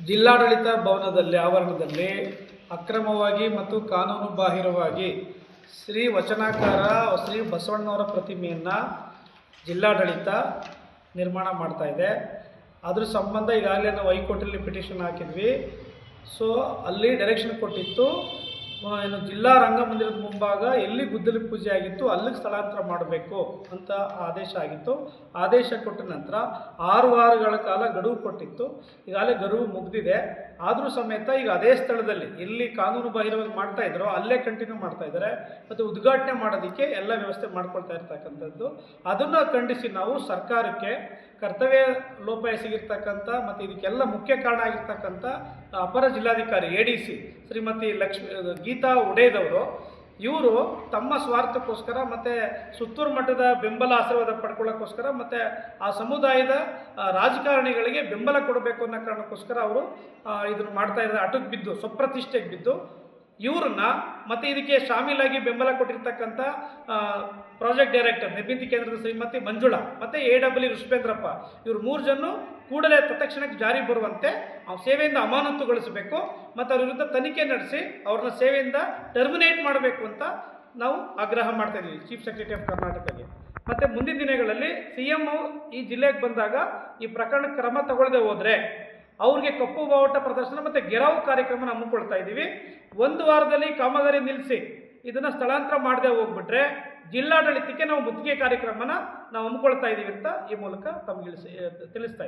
ಜಿಲ್ಲಾಡಳಿತ ಭವನದಲ್ಲಿ ಆವರಣದಲ್ಲಿ ಅಕ್ರಮವಾಗಿ ಮತ್ತು ಕಾನೂನು ಬಾಹಿರವಾಗಿ ಶ್ರೀ ವಚನಾಕಾರ, ಶ್ರೀ ಬಸವಣ್ಣವರ ಪ್ರತಿಮೆಯನ್ನು ಜಿಲ್ಲಾಡಳಿತ ನಿರ್ಮಾಣ ಮಾಡ್ತಾ ಇದೆ. ಅದ್ರ ಸಂಬಂಧ ಈಗಾಗಲೇ ನಾವು ಹೈಕೋರ್ಟಲ್ಲಿ ಪಿಟಿಷನ್ ಹಾಕಿದ್ವಿ. ಸೊ ಅಲ್ಲಿ ಡೈರೆಕ್ಷನ್ ಕೊಟ್ಟಿತ್ತು. ಏನು ಜಿಲ್ಲಾ ರಂಗಮಂದಿರದ ಮುಂಭಾಗ ಎಲ್ಲಿ ಗುದ್ದಲಿ ಪೂಜೆ ಆಗಿತ್ತು ಅಲ್ಲಿಗೆ ಸ್ಥಳಾಂತರ ಮಾಡಬೇಕು ಅಂತ ಆದೇಶ ಆಗಿತ್ತು. ಆದೇಶ ಕೊಟ್ಟ ನಂತರ ಆರು ವಾರಗಳ ಕಾಲ ಗಡುವು ಕೊಟ್ಟಿತ್ತು. ಈಗಾಗಲೇ ಗಡುವು ಮುಗಿದಿದೆ. ಆದರೂ ಸಮೇತ ಈಗ ಅದೇ ಸ್ಥಳದಲ್ಲಿ ಎಲ್ಲಿ ಕಾನೂನು ಬಾಹಿರವಾಗಿ ಮಾಡ್ತಾ ಇದ್ರೋ ಅಲ್ಲೇ ಕಂಟಿನ್ಯೂ ಮಾಡ್ತಾ ಇದ್ದಾರೆ. ಮತ್ತು ಉದ್ಘಾಟನೆ ಮಾಡೋದಕ್ಕೆ ಎಲ್ಲ ವ್ಯವಸ್ಥೆ ಮಾಡ್ಕೊಳ್ತಾ ಇರ್ತಕ್ಕಂಥದ್ದು. ಅದನ್ನು ಖಂಡಿಸಿ ನಾವು ಸರ್ಕಾರಕ್ಕೆ ಕರ್ತವ್ಯ ಲೋಪ ಎಸಗಿರ್ತಕ್ಕಂಥ ಮತ್ತು ಇದಕ್ಕೆಲ್ಲ ಮುಖ್ಯ ಕಾರಣ ಆಗಿರ್ತಕ್ಕಂಥ ಅಪರ ಜಿಲ್ಲಾಧಿಕಾರಿ A D C Shrimati Lakshmi Geeta ಉಡೇದವರು ಇವರು ತಮ್ಮ ಸ್ವಾರ್ಥಕ್ಕೋಸ್ಕರ ಮತ್ತು ಸುತ್ತೂರು ಮಠದ ಬೆಂಬಲ ಆಶೀರ್ವಾದ ಪಡ್ಕೊಳ್ಳೋಕ್ಕೋಸ್ಕರ ಮತ್ತು ಆ ಸಮುದಾಯದ ರಾಜಕಾರಣಿಗಳಿಗೆ ಬೆಂಬಲ ಕೊಡಬೇಕು ಅನ್ನೋ ಕಾರಣಕ್ಕೋಸ್ಕರ ಅವರು ಇದನ್ನು ಮಾಡ್ತಾ ಇದ್ದಾರೆ. ಅಟಕ್ ಬಿದ್ದು, ಸ್ವಪ್ರತಿಷ್ಠೆಗೆ ಬಿದ್ದು ಇವ್ರನ್ನ ಮತ್ತು ಇದಕ್ಕೆ ಶಾಮೀಲಾಗಿ ಬೆಂಬಲ ಕೊಟ್ಟಿರ್ತಕ್ಕಂಥ ಪ್ರಾಜೆಕ್ಟ್ ಡೈರೆಕ್ಟರ್, ನಿರ್ಮಿತಿ ಕೇಂದ್ರದ ಶ್ರೀಮತಿ ಮಂಜುಳಾ, ಮತ್ತು ಎ ಡಬ್ಲ್ಯೂ ಋಷಭೇಂದ್ರಪ್ಪ, ಇವರು ಮೂರು ಜನ ಕೂಡಲೇ ತತ್ಕ್ಷಣಕ್ಕೆ ಜಾರಿ ಬರುವಂತೆ ಆ ಸೇವೆಯಿಂದ ಅಮಾನತುಗೊಳಿಸಬೇಕು, ಮತ್ತು ಅವ್ರ ವಿರುದ್ಧ ತನಿಖೆ ನಡೆಸಿ ಅವ್ರನ್ನ ಸೇವೆಯಿಂದ ಟರ್ಮಿನೇಟ್ ಮಾಡಬೇಕು ಅಂತ ನಾವು ಆಗ್ರಹ ಮಾಡ್ತಾ ಇದ್ದೀವಿ ಚೀಫ್ ಸೆಕ್ರೆಟರಿ ಆಫ್ ಕರ್ನಾಟಕಗೆ ಮತ್ತು ಮುಂದಿನ ದಿನಗಳಲ್ಲಿ ಸಿ ಎಂ ಈ ಜಿಲ್ಲೆಗೆ ಬಂದಾಗ ಈ ಪ್ರಕರಣ ಕ್ರಮ ತಗೊಳ್ಳದೆ ಹೋದರೆ ಅವ್ರಿಗೆ ಕಪ್ಪು ಬಾವುಟ ಪ್ರದರ್ಶನ ಮತ್ತು ಗೆರಾವು ಕಾರ್ಯಕ್ರಮನ ಹಮ್ಮಿಕೊಳ್ತಾ ಇದ್ದೀವಿ. ಒಂದು ವಾರದಲ್ಲಿ ಕಾಮಗಾರಿ ನಿಲ್ಲಿಸಿ ಇದನ್ನು ಸ್ಥಳಾಂತರ ಮಾಡದೆ ಹೋಗ್ಬಿಟ್ರೆ ಜಿಲ್ಲಾಡಳಿತಕ್ಕೆ ನಾವು ಮುತ್ತಿಗೆ ಕಾರ್ಯಕ್ರಮನ ನಾವು ಹಮ್ಮಿಕೊಳ್ತಾ ಇದ್ದೀವಿ ಅಂತ ಈ ಮೂಲಕ ತಮಗೆ ತಿಳಿಸ್ತಾ